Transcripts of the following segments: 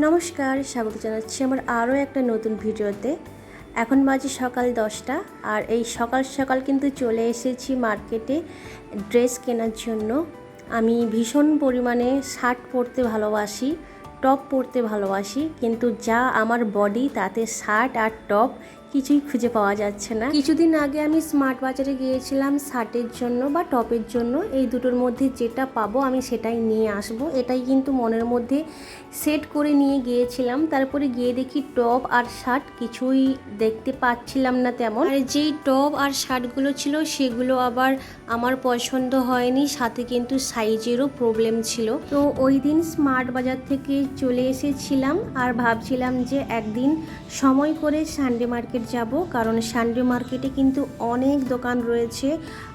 নমস্কার, স্বাগত জানাচ্ছি আমার আরও একটা নতুন ভিডিওতে। এখন বাজে সকাল দশটা আর এই সকাল সকাল কিন্তু চলে এসেছি মার্কেটে ড্রেস কেনার জন্য। আমি ভীষণ পরিমাণে শার্ট পরতে ভালোবাসি, টপ পরতে ভালোবাসি, কিন্তু যা আমার বডি তাতে শার্ট আর টপ কিছুই খুঁজে পাওয়া যাচ্ছে না। কিছুদিন আগে আমি স্মার্ট বাজারে গিয়েছিলাম, শার্টের জন্য বা টপের জন্য। এই দুটোর মধ্যে যেটা পাবো আমি সেটাই নিয়ে আসব। এটাই কিন্তু মনের মধ্যে সেট করে নিয়ে গিয়েছিলাম। তারপরে গিয়ে দেখি টপ আর শার্ট কিছুই দেখতে পাচ্ছিলাম না তেমন। আর যেই টপ আর শার্টগুলো ছিল, সেগুলো আবার আমার পছন্দ হয়নি। সাথে কিন্তু সাইজেরও প্রবলেম ছিল। তো ওই দিন স্মার্ট বাজার থেকে চলে এসেছিলাম আর ভাবছিলাম যে একদিন সময় করে সানডে মার্কেট যাব, কারণ সানডে মার্কেটে কিন্তু অনেক দোকান রয়েছে।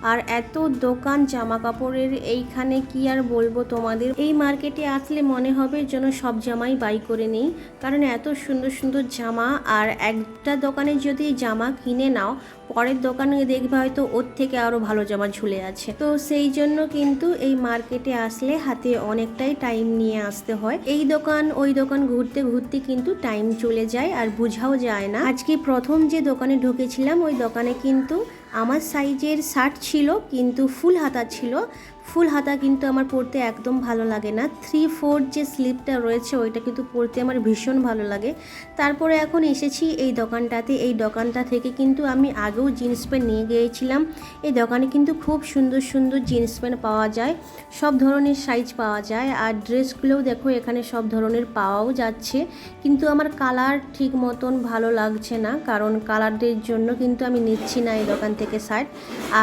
আর এত দোকান জামা কাপড়ের এইখানে কি আর বলব তোমাদের? এই মার্কেটে আসলে মনে হবে যেন সব জামাই বাই করে নেই। কারণ এত সুন্দর সুন্দর জামা, আর একটা দোকানে যদি জামা কিনে নাও পরের দোকানে দেখবে হয়তো ওর থেকে আরও ভালো জামা ঝুলে আছে। তো সেই জন্য কিন্তু এই মার্কেটে আসলে হাতে অনেকটাই টাইম নিয়ে আসতে হয়। এই দোকান, ওই দোকান ঘুরতে ঘুরতে কিন্তু টাইম চলে যায় আর বোঝাও যায় না। আজকে প্রথম যে দোকানে ঢুকেছিলাম, ওই দোকানে কিন্তু আমার সাইজের শার্ট ছিল, কিন্তু ফুল হাতা ছিল। ফুল হাতা কিন্তু আমার পরতে একদম ভালো লাগে না। থ্রি ফোর যে স্লিপটা রয়েছে ওইটা কিন্তু পরতে আমার ভীষণ ভালো লাগে। তারপরে এখন এসেছি এই দোকানটাতে। এই দোকানটা থেকে কিন্তু আমি আগেও জিন্স প্যান্ট নিয়ে গিয়েছিলাম। এই দোকানে কিন্তু খুব সুন্দর সুন্দর জিন্স প্যান্ট পাওয়া যায়। সব ধরনের সাইজ পাওয়া যায়। আর ড্রেসগুলোও দেখো এখানে সব ধরনের পাওয়াও যাচ্ছে। কিন্তু আমার কালার ঠিক মতন ভালো লাগছে না। কারণ কালারদের জন্য কিন্তু আমি নিচ্ছি না এই দোকান থেকে শার্ট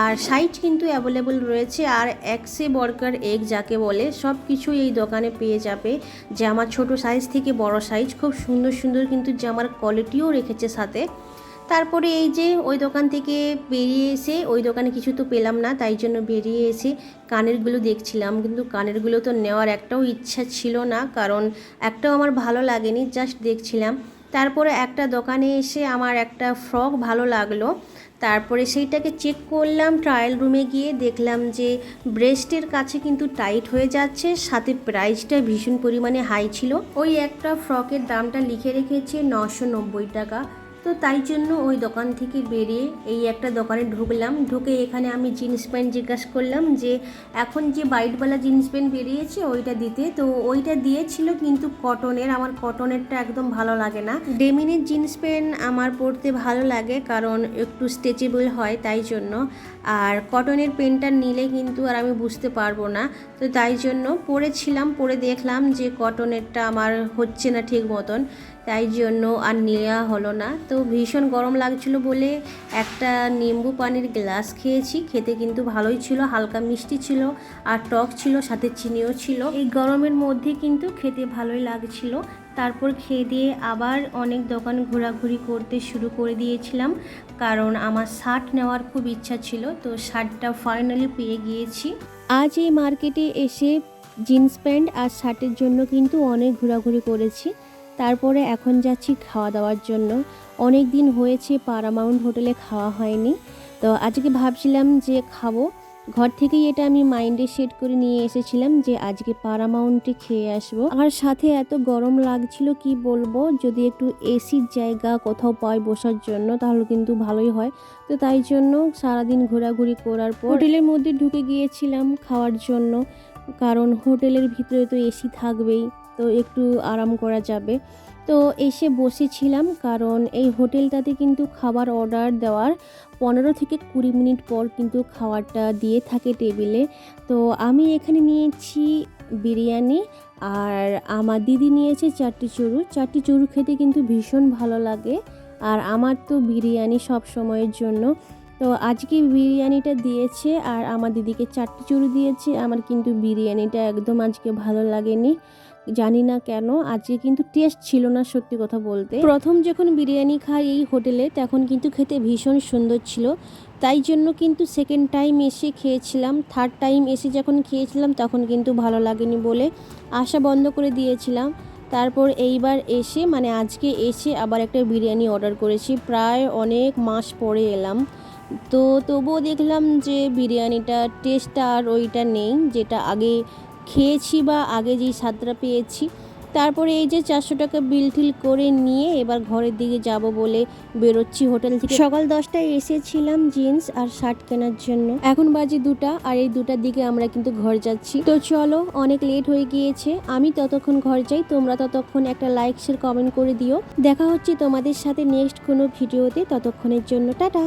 আর সাইজ কিন্তু অ্যাভেলেবল রয়েছে। আর এক্সে বর্কার এগ যাকে বলে, সব কিছু এই দোকানে পেয়ে যাবে। জামা ছোট সাইজ থেকে বড় সাইজ খুব সুন্দর সুন্দর কিন্তু জামার কোয়ালিটিও রেখেছে সাথে। তারপরে এই যে ওই দোকান থেকে বেরিয়ে এসে, ওই দোকানে কিছু তো পেলাম না, তাই জন্য বেরিয়ে এসে কানেরগুলো দেখছিলাম। কিন্তু কানেরগুলো তো নেওয়ার একটাও ইচ্ছা ছিল না, কারণ একটাও আমার ভালো লাগেনি জাস্ট দেখছিলাম। তারপরে একটা দোকানে এসে আমার একটা ফ্রক ভালো লাগল। তারপরে সেইটাকে চেক করলাম ট্রায়াল রুমে গিয়ে দেখলাম যে ব্রেস্টের কাছে কিন্তু টাইট হয়ে যাচ্ছে, সাথে প্রাইসটা ভীষণ পরিমাণে হাই ছিল। ওই একটা ফ্রকের দামটা লিখে রেখেছে নশো নব্বই টাকা। তো তাই জন্য ওই দোকান থেকে বেরিয়ে এই একটা দোকানে ঢুকলাম। ঢুকে এখানে আমি জিন্স প্যান্ট জিজ্ঞাসা করলাম যে, এখন যে বাইটওয়ালা জিন্স প্যান্ট বেরিয়েছে ওইটা দিতে? তো ওইটা দিয়েছিল কিন্তু কটনের। আমার কটনেরটা একদম ভালো লাগে না। ডেমিনের জিন্স প্যান্ট আমার পরতে ভালো লাগে কারণ একটু স্ট্রেচেবল হয় তাই জন্য। আর কটনের পেনটা নিলে কিন্তু আর আমি বুঝতে পারব না। তো তাই জন্য পরেছিলাম, পরে দেখলাম যে কটনেরটা আমার হচ্ছে না ঠিক মতন। তাই জন্য আর নেওয়া হলো না। তো ভীষণ গরম লাগছিল বলে একটা নিম্বু পানির গ্লাস খেয়েছি। খেতে কিন্তু ভালোই ছিল, হালকা মিষ্টি ছিল আর টক ছিল, সাথে চিনিও ছিল। এই গরমের মধ্যে কিন্তু খেতে ভালোই লাগছিল। তারপর খেয়ে দিয়ে আবার অনেক দোকান ঘোরাঘুরি করতে শুরু করে দিয়েছিলাম কারণ আমার শার্ট নেওয়ার খুব ইচ্ছা ছিল, তো শার্টটা ফাইনালি পেয়ে গিয়েছি। আজ এই মার্কেটে এসে জিন্স প্যান্ট আর শার্টের জন্য কিন্তু অনেক ঘোরাঘুরি করেছি। তারপরে এখন যাচ্ছি খাওয়া দাওয়ার জন্য। অনেক দিন হয়েছে পারামাউন্ট হোটেলে খাওয়া হয়নি। তো আজকে ভাবছিলাম যে খাব। ঘর থেকেই এটা আমি মাইন্ডে সেট করে নিয়ে এসেছিলাম যে আজকে পারামাউন্টে খেয়ে আসব। আর সাথে এত গরম লাগছিল, কি বলব? যদি একটু এসির জায়গা কোথাও পাই বসার জন্য, তাহলে কিন্তু ভালোই হয়। তো তাই জন্য সারাদিন ঘোরাঘুরি করার পর হোটেলের মধ্যে ঢুকে গিয়েছিলাম খাওয়ার জন্য। কারণ হোটেলের ভিতরে তো এসি থাকবেই। তো একটু আরাম করা যাবে। তো এসে বসেছিলাম কারণ এই হোটেলটাতে কিন্তু খাবার অর্ডার দেওয়ার পনেরো থেকে কুড়ি মিনিট পর কিন্তু খাবারটা দিয়ে থাকে টেবিলে। তো আমি এখানে নিয়েছি বিরিয়ানি আর আমার দিদি নিয়েছে চারটি চুরু। চারটি চুরু খেতে কিন্তু ভীষণ ভালো লাগে আর আমার তো বিরিয়ানি সব সময়ের জন্য। তো আজকে বিরিয়ানিটা দিয়েছে আর আমার দিদিকে চারটি চুরু দিয়েছে। আমার কিন্তু বিরিয়ানিটা একদম আজকে ভালো লাগেনি। জানি না কেন, আজকে কিন্তু টেস্ট ছিল না সত্যি কথা বলতে। প্রথম যখন বিরিয়ানি খাই এই হোটেলে, তখন কিন্তু খেতে ভীষণ সুন্দর ছিল। তাই জন্য কিন্তু সেকেন্ড টাইম এসে খেয়েছিলাম। থার্ড টাইম এসে যখন খেয়েছিলাম, তখন কিন্তু ভালো লাগেনি বলে আশা বন্ধ করে দিয়েছিলাম। তারপর এইবার এসে মানে আজকে এসে আবার একটা বিরিয়ানি অর্ডার করেছি। প্রায় অনেক মাস পরে এলাম। তো তবুও দেখলাম যে বিরিয়ানিটা টেস্টটা আর ওইটা নেই, যেটা আগে খেয়েছি বা আগে যেই স্বাদটা পেয়েছি। তারপরে এই যে চারশো টাকা বিল টিল করে নিয়ে এবার ঘরের দিকে যাব বলে বেরোচ্ছি হোটেল থেকে। সকাল দশটায় এসেছিলাম জিন্স আর শার্ট কেনার জন্য। এখন বাজে দুটা আর এই দুটার দিকে আমরা কিন্তু ঘর যাচ্ছি। তো চলো অনেক লেট হয়ে গিয়েছে। আমি ততক্ষণ ঘর যাই তোমরা ততক্ষণ একটা লাইক শেয়ার কমেন্ট করে দিও। দেখা হচ্ছে তোমাদের সাথে নেক্সট কোনো ভিডিওতে ততক্ষণের জন্য টাটা।